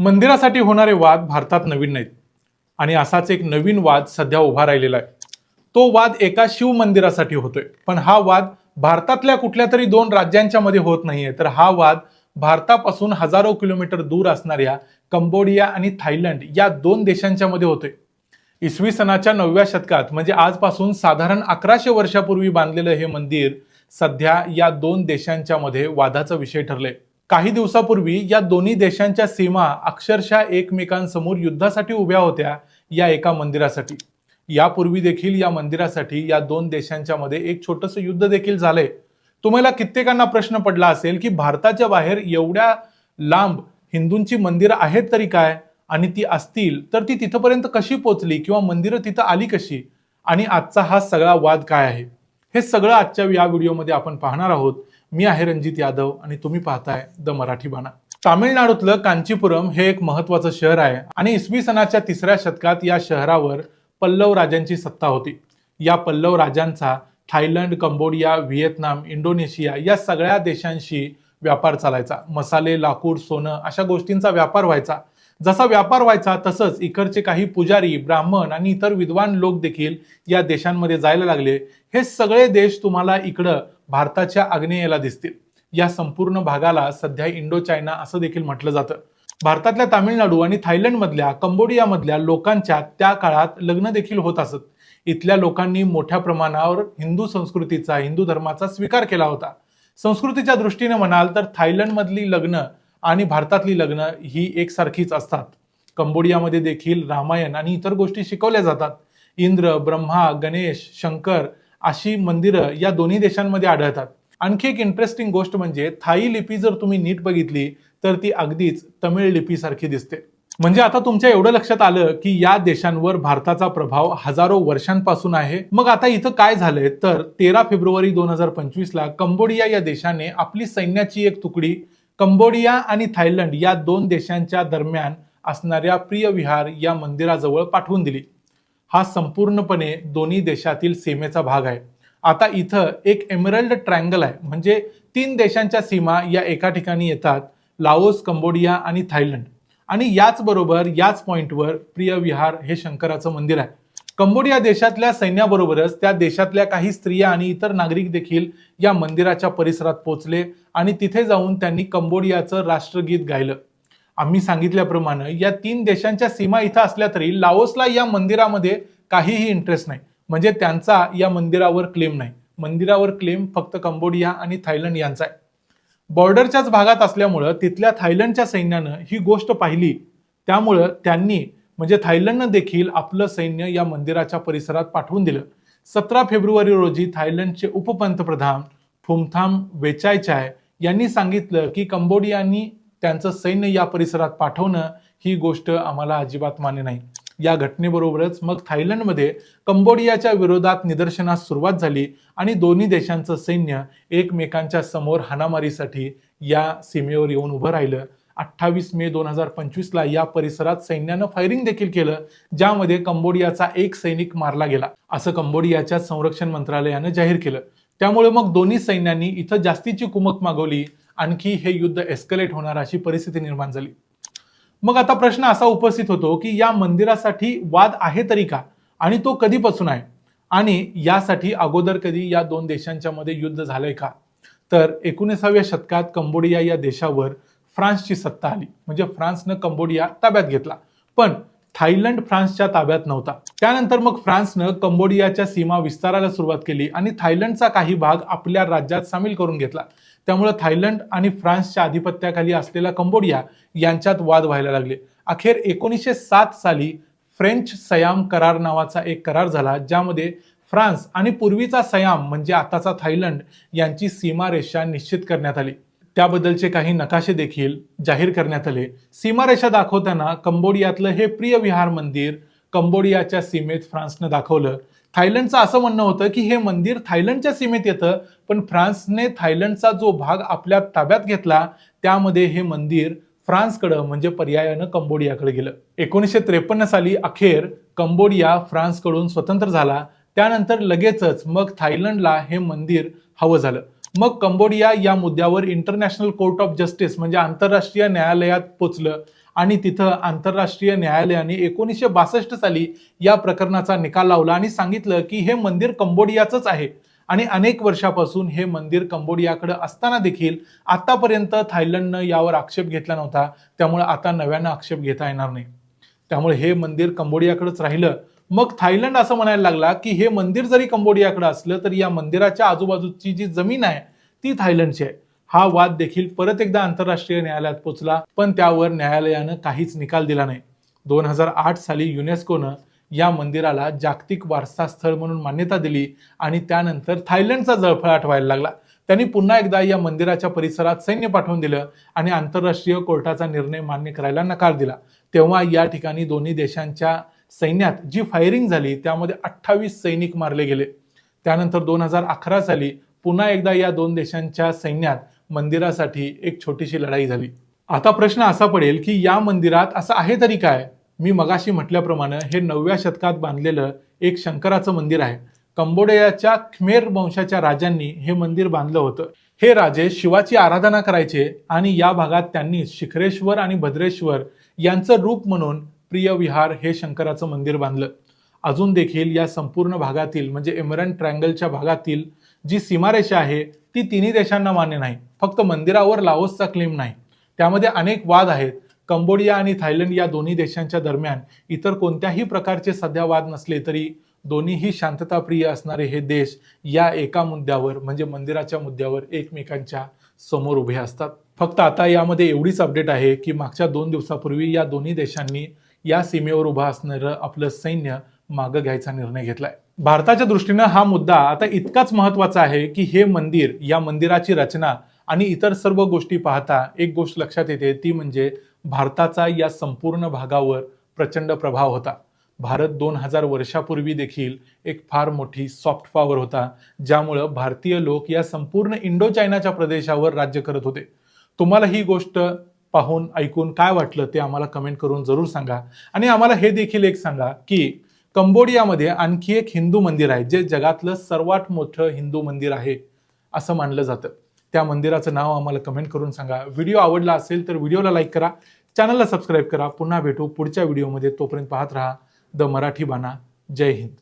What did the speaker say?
मंदिरासाठी होणारे वाद भारतात नवीन नाहीत. आणि असाच एक नवीन वाद सध्या उभा राहिलेला आहे. तो वाद एका शिव मंदिरासाठी होतोय. पण हा वाद भारतातल्या कुठल्या तरी दोन राज्यांच्या मध्ये होत नाहीये. तर हा वाद भारतापासून हजारो किलोमीटर दूर असणाऱ्या कंबोडिया आणि थायलंड या दोन देशांच्या मध्ये होतोय. इसवी सनाच्या नवव्या शतकात म्हणजे आजपासून साधारण अकराशे वर्षापूर्वी बांधलेलं हे मंदिर सध्या या दोन देशांच्या मध्ये वादाचा विषय ठरले काही दिवसापूर्वी या दोन्ही देशांच्या सीमा अक्षरशः एकमेकांसमोर युद्धासाठी उभ्या होत्या या एका मंदिरासाठी. यापूर्वी देखील या मंदिरासाठी या दोन देशांच्या मध्ये एक छोटस युद्ध देखील झालंय. तुम्हाला कित्येकांना प्रश्न पडला असेल की भारताच्या बाहेर एवढ्या लांब हिंदूंची मंदिरं आहेत तरी काय? आणि ती असतील तर ती तिथपर्यंत कशी पोचली किंवा मंदिरं तिथं आली कशी? आणि आजचा हा सगळा वाद काय आहे? हे सगळं आजच्या या व्हिडिओमध्ये आपण पाहणार आहोत. मी आहे रणजित यादव आणि तुम्ही पाहताय द मराठी बाणा. तामिळनाडूतलं कांचीपुरम हे एक महत्वाचं शहर आहे आणि इसवी सनाच्या तिसऱ्या शतकात या शहरावर पल्लव राजांची सत्ता होती. या पल्लव राजांचा थायलंड कंबोडिया व्हिएतनाम इंडोनेशिया या सगळ्या देशांशी व्यापार चालायचा. मसाले लाकूड सोनं अशा गोष्टींचा व्यापार व्हायचा. जसा व्यापार व्हायचा तसंच इकडचे काही पुजारी ब्राह्मण आणि इतर विद्वान लोक देखील या देशांमध्ये जायला लागले. हे सगळे देश तुम्हाला इकडं भारताच्या आग्नेयेला दिसतील. या संपूर्ण भागाला सध्या इंडो चायना असं देखील म्हटलं जातं. भारतातल्या तामिळनाडू आणि थायलंडमधल्या कंबोडियामधल्या लोकांच्या त्या काळात लग्न देखील होत असत. इथल्या लोकांनी मोठ्या प्रमाणावर हिंदू संस्कृतीचा हिंदू धर्माचा स्वीकार केला होता. संस्कृतीच्या दृष्टीने म्हणाल तर थायलंडमधली लग्न आणि भारतातली लग्न ही एकसारखीच असतात. कंबोडियामध्ये देखील रामायण आणि इतर गोष्टी शिकवल्या जातात. इंद्र ब्रह्मा गणेश शंकर अशी मंदिरं या दोन्ही देशांमध्ये आढळतात. आणखी एक इंटरेस्टिंग गोष्ट म्हणजे थाई लिपी जर तुम्ही नीट बघितली तर ती अगदीच तमिळ लिपीसारखी दिसते. म्हणजे आता तुमच्या एवढं लक्षात आलं की या देशांवर भारताचा प्रभाव हजारो वर्षांपासून आहे. मग आता इथं काय झालंय? तर तेरा फेब्रुवारी दोन हजार पंचवीस ला कंबोडिया या देशाने आपली सैन्याची एक तुकडी कंबोडिया आणि थायलंड या दोन देशांच्या दरम्यान असणाऱ्या प्रिय विहार या मंदिराजवळ पाठवून दिली. हा संपूर्णपणे दोन्ही देशातील सीमेचा भाग आहे. आता इथं एक एमरल्ड ट्रँगल आहे. म्हणजे तीन देशांच्या सीमा या एका ठिकाणी येतात लाओस कंबोडिया आणि थायलंड. आणि याचबरोबर याच पॉईंटवर प्रिय विहार हे शंकराचं मंदिर आहे. कंबोडिया देशातल्या सैन्याबरोबरच त्या देशातल्या काही स्त्रिया आणि इतर नागरिक देखील या मंदिराच्या परिसरात पोहोचले आणि तिथे जाऊन त्यांनी कंबोडियाचं राष्ट्रगीत गायलं. आम्ही सांगितल्याप्रमाणे या तीन देशांच्या सीमा इथं असल्या तरी लाओसला या मंदिरामध्ये काहीही इंटरेस्ट नाही. म्हणजे त्यांचा या मंदिरावर क्लेम नाही. मंदिरावर क्लेम फक्त कंबोडिया आणि थायलंड यांचा आहे. बॉर्डरच्याच भागात असल्यामुळं तिथल्या थायलंडच्या सैन्यानं ही गोष्ट पाहिली. त्यामुळं त्यांनी म्हणजे थायलंडनं देखील आपलं सैन्य या मंदिराच्या परिसरात पाठवून दिलं. सतरा फेब्रुवारी रोजी थायलंडचे उपपंतप्रधान फुमथाम वेचायचाय यांनी सांगितलं की कंबोडियानी त्यांचं सैन्य या परिसरात पाठवणं ही गोष्ट आम्हाला अजिबात मान्य नाही. या घटनेबरोबरच मग थायलंडमध्ये कंबोडियाच्या विरोधात निदर्शनास सुरुवात झाली आणि दोन्ही देशांचं सैन्य एकमेकांच्या समोर हाणामारीसाठी या सीमेवर येऊन उभं राहिलं. अठ्ठावीस मे दोन हजार पंचवीसला या परिसरात सैन्यानं फायरिंग देखील केलं ज्यामध्ये कंबोडियाचा एक सैनिक मारला गेला असं कंबोडियाच्या संरक्षण मंत्रालयानं जाहीर केलं. त्यामुळे मग दोन्ही सैन्यांनी इथं जास्तीची कुमक मागवली आणखी हे युद्ध एस्कलेट होणार अशी परिस्थिती निर्माण झाली. मग आता प्रश्न असा उपस्थित होतो की या मंदिरासाठी वाद आहे तरी का? आणि तो कधीपासून आहे? आणि यासाठी अगोदर कधी या दोन देशांच्या मध्ये युद्ध झालंय का? तर एकोणीसाव्या शतकात कंबोडिया या देशावर फ्रान्सची सत्ता आली. म्हणजे फ्रान्सनं कंबोडिया ताब्यात घेतला. पण थायलंड फ्रान्सच्या ताब्यात नव्हता. त्यानंतर मग फ्रान्सनं कंबोडियाच्या सीमा विस्ताराला सुरुवात केली आणि थायलंडचा काही भाग आपल्या राज्यात सामील करून घेतला. त्यामुळे थायलंड आणि फ्रान्सच्या आधिपत्याखाली असलेला कंबोडिया यांच्यात वाद व्हायला लागले. अखेर एकोणीसशे सात साली फ्रेंच सयाम करार नावाचा एक करार झाला ज्यामध्ये फ्रान्स आणि पूर्वीचा सयाम म्हणजे आताचा थायलंड यांची सीमारेषा निश्चित करण्यात आली. त्याबद्दलचे काही नकाशे देखील जाहीर करण्यात आले. सीमारेषा दाखवताना कंबोडियातलं हे प्रिय विहार मंदिर कंबोडियाच्या सीमेत फ्रान्सनं दाखवलं. थायलंडचं असं म्हणणं होतं की हे मंदिर थायलंडच्या सीमेत येतं पण फ्रान्सने थायलंडचा जो भाग आपल्या ताब्यात घेतला त्यामध्ये हे मंदिर फ्रान्सकडं म्हणजे पर्यायानं कंबोडियाकडे गेलं. एकोणीसशे त्रेपन्न साली अखेर कंबोडिया फ्रान्सकडून स्वतंत्र झाला. त्यानंतर लगेचच मग थायलंडला हे मंदिर हवं झालं. मग कंबोडिया या मुद्द्यावर इंटरनॅशनल कोर्ट ऑफ जस्टिस म्हणजे आंतरराष्ट्रीय न्यायालयात पोचलं. आणि तिथं आंतरराष्ट्रीय न्यायालयाने एकोणीसशे बासष्ट साली या प्रकरणाचा निकाल लावला आणि सांगितलं की हे मंदिर कंबोडियाचंच आहे. आणि अनेक वर्षापासून हे मंदिर कंबोडियाकडे असताना देखील आतापर्यंत थायलंडनं यावर आक्षेप घेतला नव्हता. त्यामुळे आता नव्यानं आक्षेप घेता येणार नाही. त्यामुळे हे मंदिर कंबोडियाकडेच राहिलं. मग थायलंड असं म्हणायला लागला की हे मंदिर जरी कंबोडियाकडे असलं तरी या मंदिराच्या आजूबाजूची जी जमीन आहे ती थायलंडची आहे. हा वाद देखील परत एकदा आंतरराष्ट्रीय न्यायालयात पोचला पण त्यावर न्यायालयानं काहीच निकाल दिला नाही. दोन हजार आठ साली युनेस्कोनं या मंदिराला जागतिक वारसा स्थळ म्हणून मान्यता दिली आणि त्यानंतर थायलंडचा जळफळाट व्हायला लागला. त्यांनी पुन्हा एकदा या मंदिराच्या परिसरात सैन्य पाठवून दिलं आणि आंतरराष्ट्रीय कोर्टाचा निर्णय मान्य करायला नकार दिला. तेव्हा या ठिकाणी दोन्ही देशांच्या सैन्यात जी फायरिंग झाली त्यामध्ये अठ्ठावीस सैनिक मारले गेले. त्यानंतर दोन हजार अकरा साली पुन्हा एकदा या दोन देशांच्या सैन्यात मंदिरासाठी एक छोटीशी लढाई झाली. आता प्रश्न असा पडेल की या मंदिरात असं आहे तरी काय? मी मगाशी म्हटल्याप्रमाणे हे नवव्या शतकात बांधलेलं एक शंकराचं मंदिर आहे. कंबोडियाच्या खमेर वंशाच्या राजांनी हे मंदिर बांधलं होतं. हे राजे शिवाची आराधना करायचे आणि या भागात त्यांनी शिखरेश्वर आणि भद्रेश्वर यांचं रूप म्हणून प्रिय विहार हे शंकराचं मंदिर बांधलं. अजून देखील या संपूर्ण भागातील म्हणजे एमरन ट्रँगलच्या भागातील जी सीमारेषा आहे ती तिन्ही देशांना मान्य नाही. फक्त मंदिरावर लाओसचा क्लेम नाही. त्यामध्ये अनेक वाद आहेत. कंबोडिया आणि थायलंड या दोन्ही देशांच्या दरम्यान इतर कोणत्याही प्रकारचे सध्या वाद नसले तरी दोन्हीही शांतताप्रिय असणारे हे देश या एका मुद्द्यावर म्हणजे मंदिराच्या मुद्द्यावर एकमेकांच्या समोर उभे असतात. फक्त आता यामध्ये एवढीच अपडेट आहे की मागच्या दोन दिवसापूर्वी या दोन्ही देशांनी या सीमेवर उभं असणारं आपलं सैन्य मागं घ्यायचा निर्णय घेतलाय. भारताच्या दृष्टीनं हा मुद्दा आता इतकाच महत्त्वाचा आहे की हे मंदिर या मंदिराची रचना आणि इतर सर्व गोष्टी पाहता एक गोष्ट लक्षात येते ती म्हणजे भारताचा या संपूर्ण भागावर प्रचंड प्रभाव होता. भारत दोन हजार वर्षापूर्वी देखील एक फार मोठी सॉफ्ट पॉवर होता ज्यामुळं भारतीय लोक या संपूर्ण इंडो चायनाच्या प्रदेशावर राज्य करत होते. तुम्हाला ही गोष्ट पाहून ऐकून काय वाटलं ते आम्हाला कमेंट करून जरूर सांगा. आणि आम्हाला हे देखील एक सांगा की कंबोडियामध्ये आणखी एक हिंदू मंदिर आहे जे जगातलं सर्वात मोठं हिंदू मंदिर आहे असं मानलं जातं. त्या मंदिराचं नाव आम्हाला कमेंट करून सांगा. व्हिडिओ आवडला असेल तर व्हिडिओला लाईक करा चॅनलला सबस्क्राईब करा. पुन्हा भेटू पुढच्या व्हिडिओमध्ये तोपर्यंत पाहत राहा द मराठी बाणा. जय हिंद.